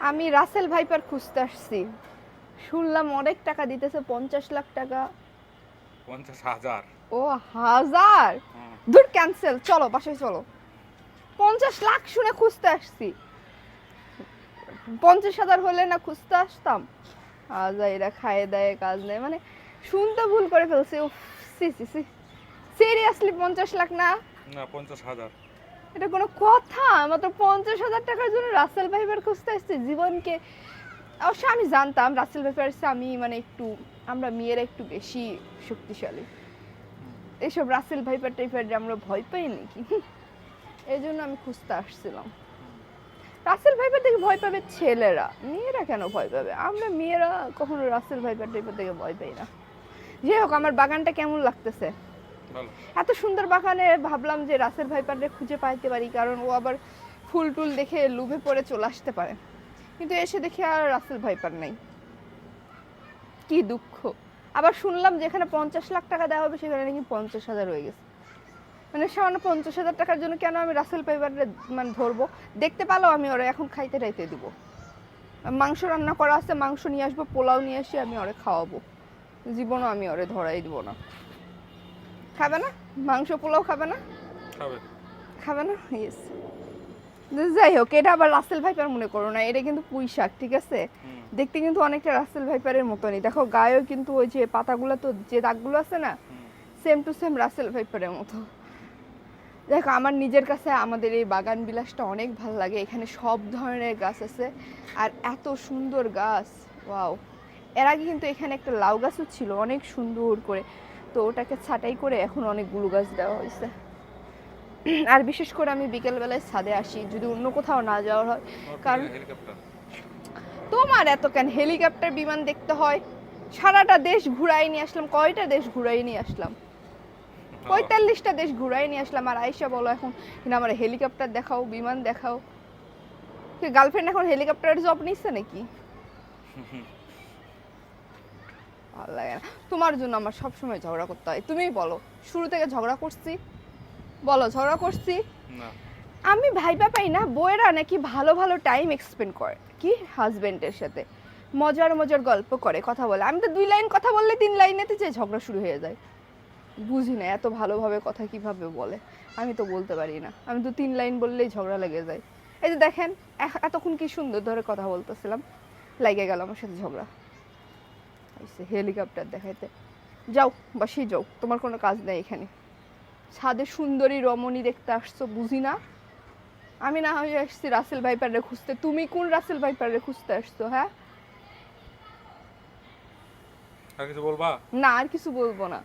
আমি Russell viper খুঁজতে আসছি। শুনলাম অনেক টাকা দিতেছে পঞ্চাশ লাখ টাকা। পঞ্চাশ হাজার? ও হাজার? দূর ক্যান্সেল চলো বাসায় চলো। পঞ্চাশ লাখ শুনে খুঁজতে আসছি। পঞ্চাশ হাজার হলে না খুঁজতে আসতাম? আজা এরা খায় দেয় কাজ নেই। মানে শুনতে ভুল করে ফেলছি। উফ সি সি সি সিরিয়াসলি পঞ্চাশ লাখ না? না পঞ্চাশ হাজার। এটা কোনো কথা। মাত্র পঞ্চাশ হাজার টাকার জন্য রাসেল ভাইবার খুঁজতে আসছে। জীবনকে অবশ্য আমি জানতাম রাসেল ভাইবার আমি মানে একটু, আমরা মেয়েরা একটু বেশি শক্তিশালী। এইসব রাসেল ভাইপার টাইপার আমরা ভয় পাই নাকি? এই জন্য আমি খুঁজতে আসছিলাম। রাসেল ভাইপার থেকে ভয় পাবে ছেলেরা। মেয়েরা কেন ভয় পাবে? আমরা মেয়েরা কখনো রাসেল ভাইপার টাইপার থেকে ভয় পাই না। যাই হোক, আমার বাগানটা কেমন লাগতেছে? এত সুন্দর বাগানে ভাবলাম যে রাসেল ভাইপারকে খুঁজে পাইতে পারি, কারণ ও আবার ফুল টুল দেখে লুভে পড়ে চলে আসতে পারে। কিন্তু এসে দেখি আর রাসেল ভাইপার নাই। কি দুঃখ। আবার শুনলাম যেখানে পঞ্চাশ লাখ টাকা দেওয়া হবে, সেখানে নাকি পঞ্চাশ হাজার হয়ে গেছে। মানে সামান্য পঞ্চাশ হাজার টাকার জন্য কেন আমি রাসেল ভাইপারে মানে ধরবো? দেখতে পেলেও আমি ওরা এখন খাইতে টাইতে দিব। মাংস রান্না করা আছে, মাংস নিয়ে আসব, পোলাও নিয়ে আসি আমি ওরে খাওয়াবো। জীবনও আমি ওরে ধরাই দিব না। খাবে না? মাংস পোলাও খাবে না? খাবে। খাবে না? ইয়েস যাই হোক এটা আবার রাসেল ভাইপার মনে করো না এটা কিন্তু পুঁই শাক ঠিক আছে? দেখতে কিন্তু অনেকটা রাসেল ভাইপারের মতনই। দেখো গায়েও কিন্তু ওই যে পাতাগুলো তো যে দাগগুলো আছে না সেম টু সেম রাসেল ভাইপারের মতো। দেখো আমার নিজের কাছে আমাদের এই বাগান বিলাসটা অনেক ভালো লাগে। এখানে সব ধরনের গাছ আছে আর এত সুন্দর গাছ ওয়াও। এর আগে কিন্তু এখানে একটা লাউ গাছও ছিল অনেক সুন্দর করে। তো ওটাকে ছাটাই করে এখন অনেক অনেকগুলো গাছ দেওয়া হয়েছে। আর বিশেষ করে আমি বিকেলবেলায় ছাদে আসি যদি অন্য কোথাও না যাওয়া হয়। কারণ- তোমার এত কেন? হেলিকপ্টার বিমান দেখতে হয় সারাটা দেশ ঘুরাই নিয়ে আসলাম কয়টা দেশ ঘুরাই নিয়ে আসলাম? পঁয়তাল্লিশটা দেশ ঘুরাই নিয়ে আসলাম আর আইসা বলো এখন আমার হেলিকপ্টার দেখাও বিমান দেখাও। গার্লফ্রেন্ড এখন হেলিকপ্টারের জব নিচ্ছে নাকি? ভালো লাগে না। তোমার জন্য আমার সবসময় ঝগড়া করতে হয়। তুমিই বলো শুরু থেকে ঝগড়া করছি? বলো ঝগড়া করছি? না। আমি ভাইবা পাই না বইয়েরা নাকি ভালো ভালো টাইম এক্সপেন্ড করে। কি হাজবেন্ডের সাথে? মজার মজার গল্প করে কথা বলে। আমি তো দুই লাইন কথা বললে তিন লাইনেতে যে ঝগড়া শুরু হয়ে যায়। বুঝি না এত ভালোভাবে কথা কীভাবে বলে? আমি তো বলতে পারি না। আমি তো তিন লাইন বললেই ঝগড়া লেগে যায়। এই যে দেখেন এতক্ষণ কি সুন্দর ধরে কথা বলতেছিলাম। লাগে গেল আমার সাথে ঝগড়া। হেলিকপ্টার দেখাইতে। যাও বাসি যাও তোমার কোনো কাজ নেই এখানে। ছাদে সুন্দরী রমণী দেখতে আসছো বুঝি না? আমি না হয়ে আসছি রাসেল ভাইপারে খুঁজতে। তুমি কোন রাসেল ভাইপারে খুঁজতে আসছো হ্যাঁ? আর কিছু বলবা? না আর কিছু বলব না।